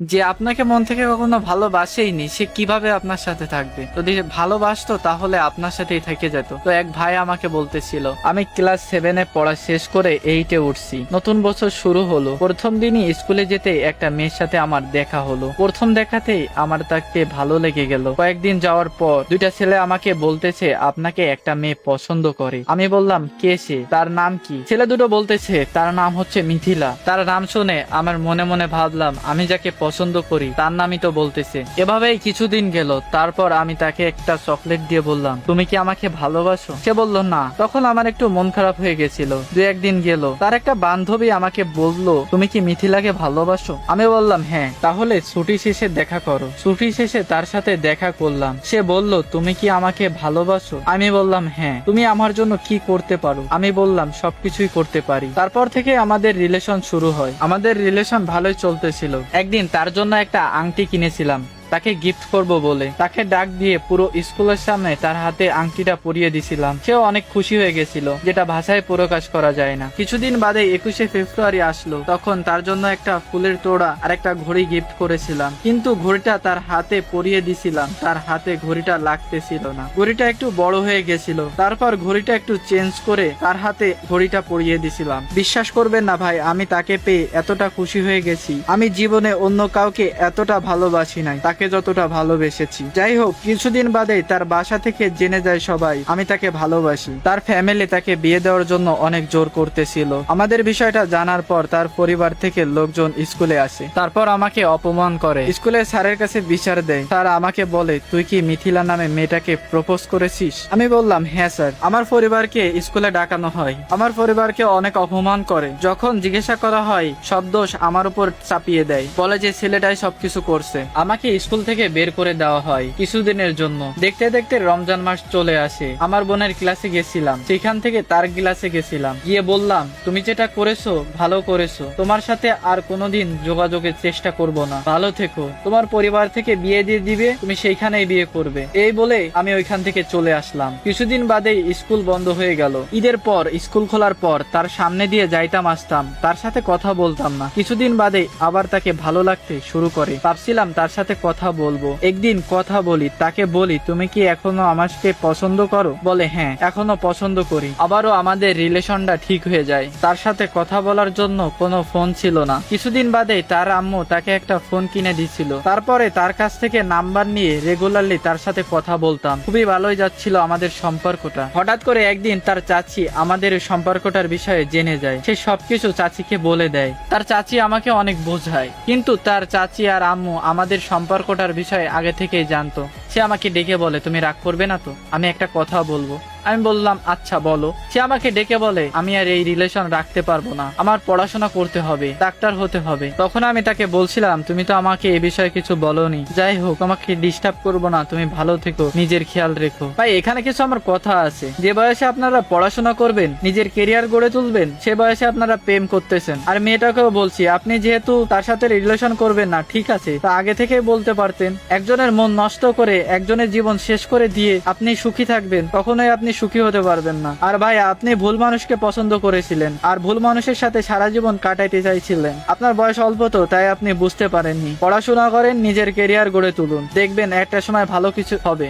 যে আপনাকে মন থেকে কখনো ভালোবাসেইনি, সে কীভাবে আপনার সাথে থাকবে? যদি ভালোবাসতো, তাহলে আপনার সাথেই থেকে যেত। তো এক ভাই আমাকে বলতেছিল, আমি ক্লাস সেভেনে পড়া শেষ করে এইটে উঠছি। নতুন বছর শুরু হলো। প্রথম দিনই স্কুলে যেতে একটা মেয়ের সাথে আমার দেখা হলো। প্রথম দেখাতেই আমার তাকে ভালো লেগে গেল। কয়েকদিন যাওয়ার পর দুইটা ছেলে আমাকে বলতেছে, আপনাকে একটা মেয়ে পছন্দ করে। আমি বললাম, কে সে? তার নাম কি? ছেলে দুটো বলতেছে, তার নাম হচ্ছে মিথিলা। তার নাম শুনে আমার মনে মনে ভাবলাম, আমি যাকে পছন্দ করি, তার নামই তো বলতেছে। এভাবেই কিছুদিন গেল, তারপর আমি তাকে একটা চকলেট দিয়ে বললাম, তুমি কি আমাকে ভালোবাসো? সে বলল, না। তখন আমার একটু মন খারাপ হয়ে গেছিল। দু একদিন গেল, তার একটা বান্ধবী আমাকে বলল, তুমি কি মিথিলাকে ভালোবাসো? আমি বললাম হ্যাঁ। তাহলে ছুটি শেষে দেখা করো। ছুটি শেষে তার সাথে দেখা করলাম। সে বলল, তুমি কি আমাকে ভালোবাসো? আমি বললাম হ্যাঁ। তুমি আমার জন্য কি করতে পারো? আমি বললাম, সবকিছুই করতে পারি। তারপর থেকে আমাদের রিলেশন শুরু হয়। আমাদের রিলেশন ভালোই চলতেছিল। একদিন তার জন্য একটা আংটি কিনেছিলাম। তাকে গিফট করব বলে। তাকে ডাক দিয়ে পুরো স্কুলের সামনে তার হাতে আংটিটা পরিয়ে দিছিলাম। সেও অনেক খুশি হয়ে গেছিল, যেটা ভাষায় প্রকাশ করা যায় না। কিছুদিন বাদে একুশে ফেব্রুয়ারি আসলো, তখন তার জন্য একটা ফুলের তোড়া আর একটা ঘড়ি গিফট করেছিলাম। কিন্তু ঘড়িটা তার হাতে পরিয়ে দিছিলাম, তার হাতে ঘড়িটা লাগতেছিল না। ঘড়িটা একটু বড় হয়ে গেছিল, তারপর ঘড়িটা একটু চেঞ্জ করে তার হাতে ঘড়িটা পরিয়ে দিছিলাম। বিশ্বাস করবেন না ভাই, আমি তাকে পেয়ে এতটা খুশি হয়ে গেছি। আমি জীবনে অন্য কাউকে এতটা ভালোবাসি নাই। তাকে যতটা ভালোবেসেছি। যাই হোক, কিছুদিন বাদে তার বাসা থেকে জেনে যায় সবাই, আমি তাকে ভালোবাসি। তার ফ্যামিলি তাকে বিয়ে দেওয়ার জন্য অনেক জোর করতেছিল। আমাদের বিষয়টা জানার পর তার পরিবার থেকে লোকজন স্কুলে আসে। তারপর আমাকে অপমান করে। স্কুলে স্যারের কাছে বিচার দেয়। স্যার আমাকে বলে, তুই কি মিথিলা নামে মেয়েটাকে প্রপোজ করেছিস? আমি বললাম হ্যাঁ স্যার। আমার পরিবারকে স্কুলে ডাকানো হয়। আমার পরিবারকে অনেক অপমান করে। যখন জিজ্ঞাসা করা হয়, সব দোষ আমার উপর চাপিয়ে দেয়। বলে যে ছেলেটাই সবকিছু করছে। আমাকে স্কুল থেকে বের করে দেওয়া হয় কিছুদিনের জন্য। দেখতে দেখতে রমজান মাস চলে আসে। আমার বোনের ক্লাসে গেছিলাম। সেখান থেকে তার ক্লাসে গেছিলাম। গিয়ে বললাম, তুমি যেটা করেছ, ভালো করেছ। তোমার সাথে আর কোনোদিন যোগাযোগের চেষ্টা করব না। ভালো থেকো। তোমার পরিবার থেকে বিয়ে দিয়ে দিবে, তুমি সেইখানেই বিয়ে করবে। এই বলে আমি ওইখান থেকে চলে আসলাম। কিছুদিন বাদেই স্কুল বন্ধ হয়ে গেল। ঈদের পর, স্কুল খোলার পর তার সামনে দিয়ে যাইতাম, আসতাম। তার সাথে কথা বলতাম না। কিছুদিন বাদে আবার তাকে ভালো লাগতে শুরু করে। ভাবছিলাম তার সাথে কথা বলব। একদিন কথা বলি, তাকে বলি, তুমি কি এখনও আমাকে পছন্দ করো? বলে হ্যাঁ এখনও পছন্দ করি। আবারও আমাদের রিলেশনটা ঠিক হয়ে যায়। তার সাথে কথা বলার জন্য কোনো ফোন ছিল না। কিছুদিন বাদে তার আম্মু তাকে একটা ফোন কিনে দিছিল। তারপরে তার কাছ থেকে নাম্বার নিয়ে রেগুলারলি তার সাথে কথা বলতাম। খুবই ভালোই যাচ্ছিল আমাদের সম্পর্কটা। হঠাৎ করে একদিন তার চাচি আমাদের সম্পর্কটার বিষয়ে জেনে যায়। সে সবকিছু চাচিকে বলে দেয়। তার চাচি আমাকে অনেক বোঝায়। কিন্তু তার চাচি আর আম্মু আমাদের সম্পর্কটার বিষয়ে আগে থেকেই জানতো। সে আমাকে ডেকে বলে, তুমি রাগ করবে না তো? আমি একটা কথা বলব। আমি বললাম আচ্ছা বলো। সে আমাকে ডেকে বলে, আমি আর এই রিলেশন রাখতে পারব না। আমার পড়াশোনা করতে হবে, ডাক্তার হতে হবে। তখন আমি তাকে বলছিলাম, তুমি তো আমাকে এ বিষয়ে কিছু বলনি। যাই হোক, আমাকে ডিস্টার্ব করব না। তুমি ভালো থেকো, নিজের খেয়াল রেখো। ভাই, এখানে কিছু আমার কথা আছে। যে বয়সে আপনারা পড়াশোনা করবেন, নিজের কেরিয়ার গড়ে তুলবেন, সে বয়সে আপনারা প্রেম করতেছেন। আর মেয়েটাকেও বলছি, আপনি যেহেতু তার সাথে রিলেশন করবেন না, ঠিক আছে, তা আগে থেকেই বলতে পারতেন। একজনের মন নষ্ট করে একজনের জীবন শেষ করে দিয়ে আপনি সুখী থাকবেন, কখনোই আপনি সুখী হতে পারবেন না। আর ভাই, আপনি ভুল মানুষকে পছন্দ করেছিলেন, আর ভুল মানুষের সাথে সারা জীবন কাটাইতে চাইছিলেন। আপনার বয়স অল্প তো, তাই আপনি বুঝতে পারেননি। পড়াশোনা করেন, নিজের কেরিয়ার গড়ে তুলুন। দেখবেন একটা সময় ভালো কিছু হবে।